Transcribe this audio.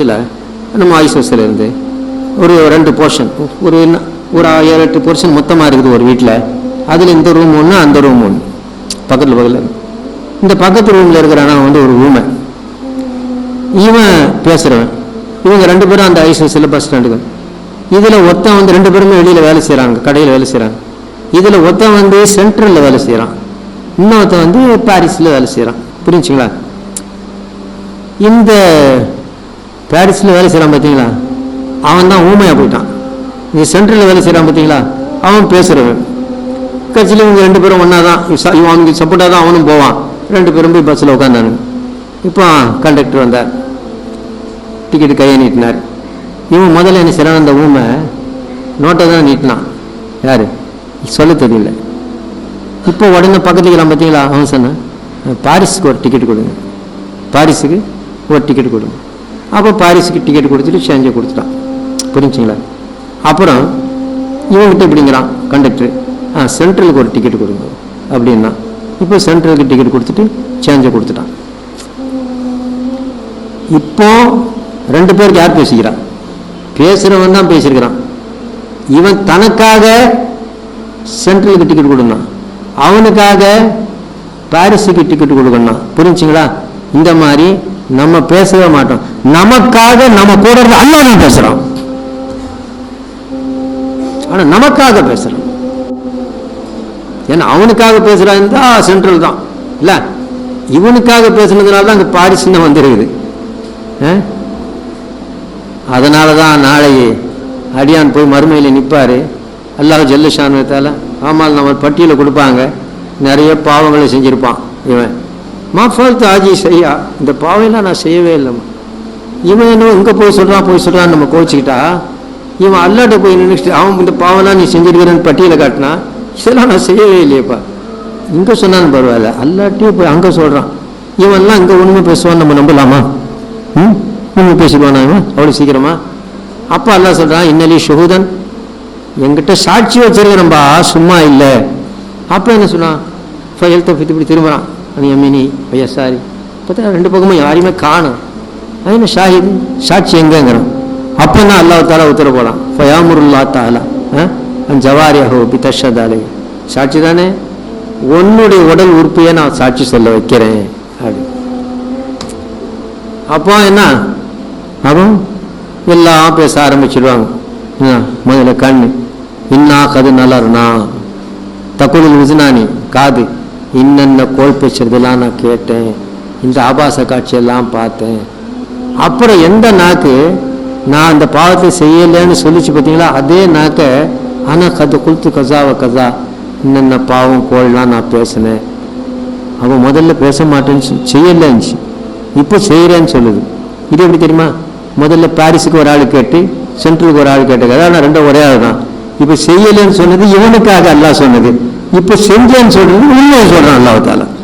சில நம்ம ஐசோஸில் இருந்து ஒரு ரெண்டு போர்ஷன் ஒரு ஒரு ஏழு எட்டு போர்ஷன் மொத்தமாக இருக்குது ஒரு வீட்டில் அதில் இந்த ரூம் ஒன்று அந்த ரூம் ஒன்று பக்கத்தில் பக்கத்தில் இந்த பக்கத்து ரூமில் இருக்கிறானா வந்து ஒரு ஊமை இவன் பேசுகிறவன் இவங்க ரெண்டு பேரும் அந்த ஐசோஸில் பஸ் ஸ்டாண்டுக்கு இதில் ஒருத்தன் வந்து ரெண்டு பேருமே வெளியில் வேலை செய்கிறாங்க கடையில் வேலை செய்கிறாங்க இதில் ஒருத்தன் வந்து சென்ட்ரலில் வேலை செய்கிறான் இன்னொருத்தன் வந்து பாரிஸில் வேலை செய்கிறான் புரிஞ்சுங்களா? இந்த பாரிஸில் வேலை செய்கிறான் பார்த்தீங்களா அவன் தான் ஊமையாக போயிட்டான். இங்கே சென்ட்ரலில் வேலை செய்கிறான் பார்த்தீங்களா அவன் பேசுகிறவன் கட்சியில் இவங்க ரெண்டு பேரும் ஒன்றா தான் இவன் அவனுக்கு சப்போர்ட்டாக தான் அவனும் போவான். ரெண்டு பேரும் போய் பஸ்ஸில் உட்காந்தானுங்க இப்போ கண்டக்டர் வந்தார். டிக்கெட்டு கையை நீட்டினார். இவன் முதல்ல என்ன செய்கிறான் அந்த ஊமை நோட்டை தான் நீட்டினான். யார்? சொல்ல தெரியல. இப்போ உடனே பக்கத்துக்கு எல்லாம் பார்த்தீங்களா அவன் சொன்னான் பாரிஸுக்கு ஒரு டிக்கெட் கொடுங்க. பாரிஸுக்கு ஒரு டிக்கெட் கொடுங்க. அப்போ பாரிஸுக்கு டிக்கெட் கொடுத்துட்டு சேஞ்சை கொடுத்துட்டான். புரிஞ்சுங்களா? அப்புறம் இவன்கிட்ட இப்படிங்கிறான் கண்டக்டர் ஆ சென்ட்ரலுக்கு ஒரு டிக்கெட் கொடுங்க அப்படின்னா இப்போ சென்ட்ரலுக்கு டிக்கெட் கொடுத்துட்டு சேஞ்சை கொடுத்துட்டான். இப்போ ரெண்டு பேருக்கு யார் பேசிக்கிறான் பேசுறவன் தான் பேசியிருக்கிறான். இவன் தனக்காக சென்ட்ரலுக்கு டிக்கெட் கொடுக்கணும் அவனுக்காக பாரிஸுக்கு டிக்கெட் கொடுக்கணும் புரிஞ்சுங்களா? இந்த மாதிரி நம்ம பேசவே மாட்டோம். நமக்காக நம்ம கூட அல்லா அல்லாஹ் தான் பேசுறோம் ஆனா நமக்காக பேசுறோம் ஏன்னா அவனுக்காக பேசுறான் தான் சென்ட்ரல் தான். இல்ல? இவனுக்காக பேசுனதுனால தான் அங்க பாடி சின்னம் வந்துருக்குது அதனால தான் நாளை அடியான் போய் மறுமையில் நிற்பார் அல்லாஹ் ஜல்லுஷானுவத்தால ஆமாம் நம்ம பட்டியலை கொடுப்பாங்க. நிறைய பாவங்களை செஞ்சுருப்பான் இவன். மாஃபால்த்து ஆஜி செய்யா. இந்த பாவையெல்லாம் நான் செய்யவே இல்லைம்மா. இவன் என்ன இங்கே போய் சொல்கிறான் போய் சொல்கிறான்னு நம்ம கோச்சிக்கிட்டா இவன் அல்லாட்ட போய் நினைச்சிட்டு அவன் இந்த பாவெல்லாம் நீ செஞ்சிருக்கிறன்னு பட்டியலை காட்டினா இதெல்லாம் நான் செய்யவே இல்லையேப்பா. இங்கே சொன்னாலும் பரவாயில்ல அல்லாட்டியும் போய் அங்கே சொல்கிறான் இவன்லாம் இங்கே உண்மை பேசுவான்னு நம்ம நம்பலாமா? ம்? உண்மை பேசிடுவானா இவன்? அவ்வளோ சீக்கிரமா? அப்போ அல்லாஹ் சொல்கிறான் இன்னலி ஷுகுதன் என்கிட்ட சாட்சி வச்சிருக்கிறம்பா சும்மா இல்லை. அப்போ என்ன சொன்னான்? ஃபயல் தப்பித்து இப்படி திரும்புகிறான் அது எம்மினி ஐயா சாரி பார்த்தா ரெண்டு பக்கமும் யாரையுமே காணும். அது ஷாஹித் சாட்சி எங்கேங்கிறான் அப்போ தான் அல்லாஹ் தாலா உத்தரவு போலாம் ஃபயாமுருல்லா தாலா ஜவாரியாஹோ பித்தஷதாலை சாட்சி தானே? உன்னுடைய உடல் உறுப்பையே நான் சாட்சி சொல்ல வைக்கிறேன். அப்படி. அப்போ என்ன? அப்போ எல்லாம் பேச ஆரம்பிச்சிடுவாங்க முதல்ல கண் இன்னா கது நலர்னா? தக்குதல் விசுனானி காது. இன்னென்ன கோல் பேசுறதெல்லாம் நான் கேட்டேன். இந்த ஆபாச காட்சியெல்லாம் பார்த்தேன். அப்புறம் எந்த நாக்கு நான் அந்த பாவத்தை செய்யலைன்னு சொல்லிச்சு பார்த்தீங்களா? அதே நாக்க ஆனால் கது குளுத்து கசாவை கதா இன்னென்ன பாவம் கோல்லாம் நான் பேசினேன். அவன் முதல்ல பேச மாட்டேன்னு செய்யலைன்னு இப்போ செய்கிறேன்னு சொல்லுது. இது எப்படி தெரியுமா? முதல்ல பாரிஸுக்கு ஒரு ஆள் கேட்டு சென்ட்ரலுக்கு ஒரு ஆள் கேட்டு அதான் ரெண்டும் ஒரே ஆள் தான் இப்போ செய்யலைன்னு சொன்னது இவனுக்காக அல்லா சொன்னது. இப்போ செஞ்சேன்னு சொல்றது உண்மையை சொல்றான் அல்லாஹ்